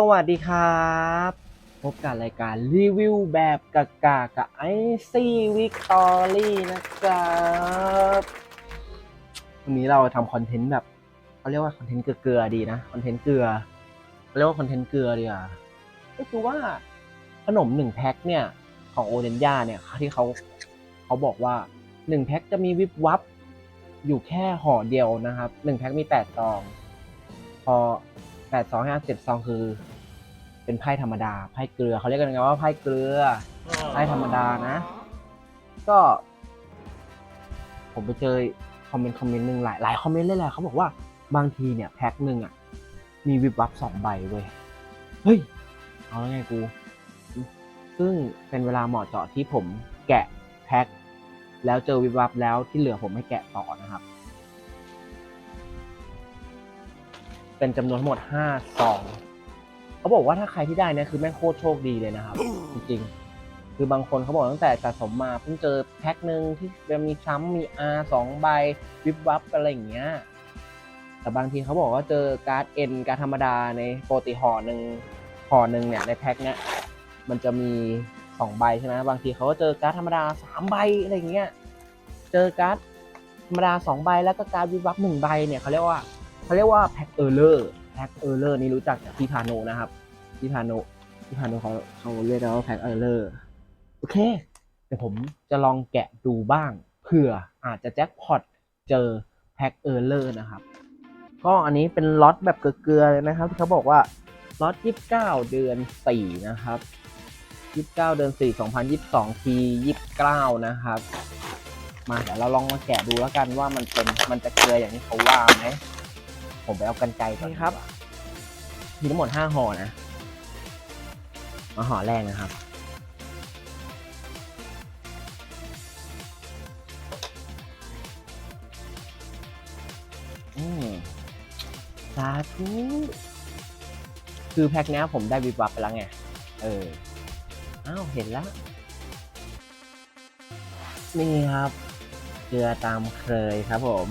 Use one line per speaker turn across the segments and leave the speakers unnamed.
สวัสดีครับ พบกับรายการรีวิวแบบกากากับไอซี่วิกตอรี่นะครับวันนี้เราทำคอนเทนต์แบบเขาเรียกว่าคอนเทนต์เกลือดีนะคอนเทนต์เกลือเรียกว่าคอนเทนต์เกลือดีกว่าก็คือว่าขนมหนึ่งแพ็คเนี่ยของโอเดนย่าเนี่ยที่เขาเขาบอกว่าหนึ่งแพ็คจะมีวิบวับอยู่แค่ห่อเดียวนะครับหนึ่งแพ็คมีแปดซอง พอแปดซองห้าเจ็ดซองคือ เป็นไพ่ธรรมดาไพ่เกลือเขาเรียกกันไงว่าไพ่เกลือไพ่ธรรมดานะ ก็ ผมไปเจอคอมเมนต์คอมเมนต์หนึ่งหลายหลายคอมเมนต์เลยแหละเขาบอกว่าบางทีเนี่ยแพ็คหนึ่งอะ มีวิบวับสองใบเว้ยเฮ้ยเอาแล้วไงกู ซึ่งเป็นเวลาเหมาะเจาะที่ผมแกะแพ็คแล้วเจอวิบวับแล้วที่เหลือผมไม่แกะต่อนะครับ เป็นจำนวนทั้งหมดห้าซอง เขาบอกว่าถ้าใครที่ได้เนี่ยคือแม่งโคตรโชคดีเลยนะครับ จริงๆ คือบางคนเขาบอกตั้งแต่สะสมมาเพิ่งเจอแพ็คหนึ่งที่มีซ้ำมี R สองใบวิบวับอะไรอย่างเงี้ยแต่บางทีเขาบอกว่าเจอการ์ด N การ์ดธรรมดาในปกติห่อหนึ่งห่อหนึ่งเนี่ยในแพ็คเนี้ยมันจะมีสองใบใช่ไหมบางทีเขาก็เจอการ์ดธรรมดาสามใบอะไรอย่างเงี้ยเจอการ์ดธรรมดาสองใบแล้วก็การ์ดวิบวับหนึ่งใบเนี่ยเขาเรียกว่าเขาเรียกว่าแพ็คเออร์เลอร์แพ็คเออร์เลอร์นี่รู้จักจากพี่พาโนนะครับพี่พาโนพี่พาโนเขาเขาเรียกว่าแพ็คเออร์เลอร์โอเคเดี๋ยวผมจะลองแกะดูบ้างเผื่ออาจจะแจ็คพอตเจอแพ็คเออร์เลอร์นะครับ ก็อันนี้เป็นล็อตแบบเกลือๆเลยนะครับที่เขาบอกว่าล็อต29 เดือน 4 นะครับ 29 เดือน 4 2022 ที29 นะครับ มาเดี๋ยวเราลองมาแกะดูแล้วกันว่ามันเป็นมันจะเกลืออย่างที่เขาว่าไหม ผมไปเอากันไกลก่อนครับมีทั้งหมด5ห่อนะมาห่อแรกนะครับ อืมสาธุคือแพ็คเนี้ยผมได้วิบวับไปแล้วไง เออ อ้าว เห็นแล้ว นี่ครับ เกลือตามเคยครับผม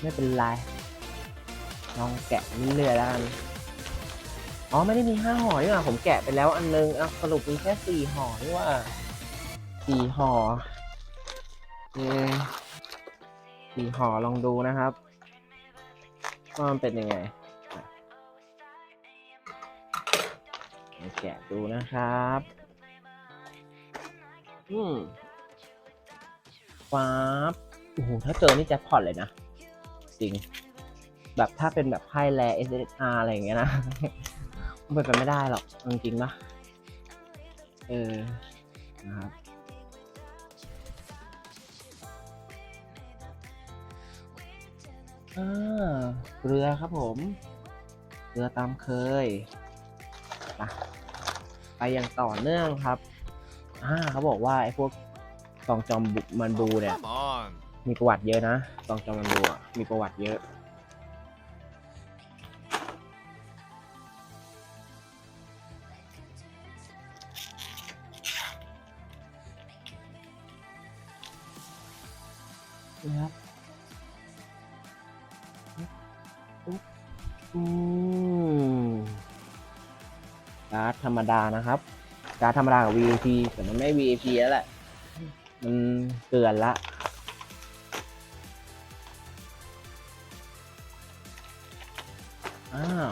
ไม่เป็นไร ลองแกะเรื่อยๆแล้วกันอ๋อไม่ได้มีห้าห่อนี่หว่าผมแกะไปแล้วอันนึงอะสรุปมีแค่สี่ห่อนี่ว่าสี่ห่อเออสี่ห่อลองดูนะครับว่ามันเป็นยังไงแกะดูนะครับอืมฟ้าบโอ้โหถ้าเจอนี่แจ็คพอตเลยนะ จริง แบบถ้าเป็นแบบไพ่แร SSR อะไรอย่างเงี้ยนะมันเป็นไปไม่ได้หรอกจริงๆนะเออนะครับอ่าเกลือครับผมเกลือตามเคยไปไปอย่างต่อเนื่องครับอ่าเขาบอกว่าไอ้พวกซองจอมบุมันบูเนี่ย มีประวัติเยอะนะซองจอมมันบูมีประวัติเยอะ นะครับอืมการ์ดธรรมดานะครับ การ์ดธรรมดากับ VIP แต่มันไม่ VIP แล้วแหละ มันเกินละอ้าว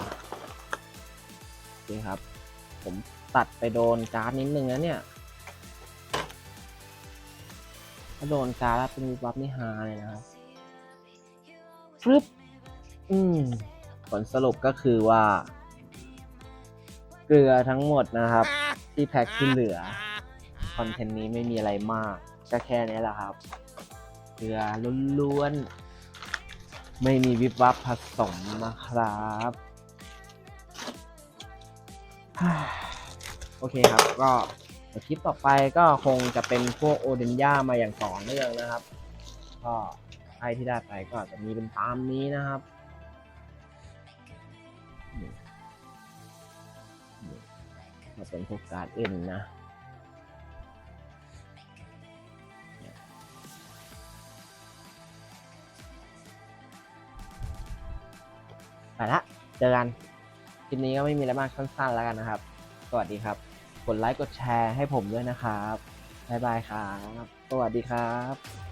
โอเคครับ ผมตัดไปโดนการ์ดนิดนึงนะเนี่ยาโดนการ์แล้วเป็นวิบวับนี่ฮาเลยนะครับฟึบอืม ผลสรุปก็คือว่า เกลือทั้งหมดนะครับ ที่แพ็คที่เหลือ คอนเทนต์นี้ไม่มีอะไรมาก ก็แค่นี้แหละครับ เกลือล้วนๆ ไม่มีวิบวับผสมนะครับโอเคครับก็ คลิปต่อไปก็คงจะเป็นพวกโอเดนย่ามาอย่างต่อเนื่องนะครับ ก็ใครที่ได้ไปก็จะมีเป็นตามนี้นะครับมาเป็นพวกการเอ็นนะไปละ เจอกัน คลิปลิปนี้ก็ไม่มีอะไรมากสั้นๆแล้วกันนะครับ สวัสดีครับ กดไลค์กดแชร์ให้ผมด้วยนะครับ บ๊ายบายครับ สวัสดีครับ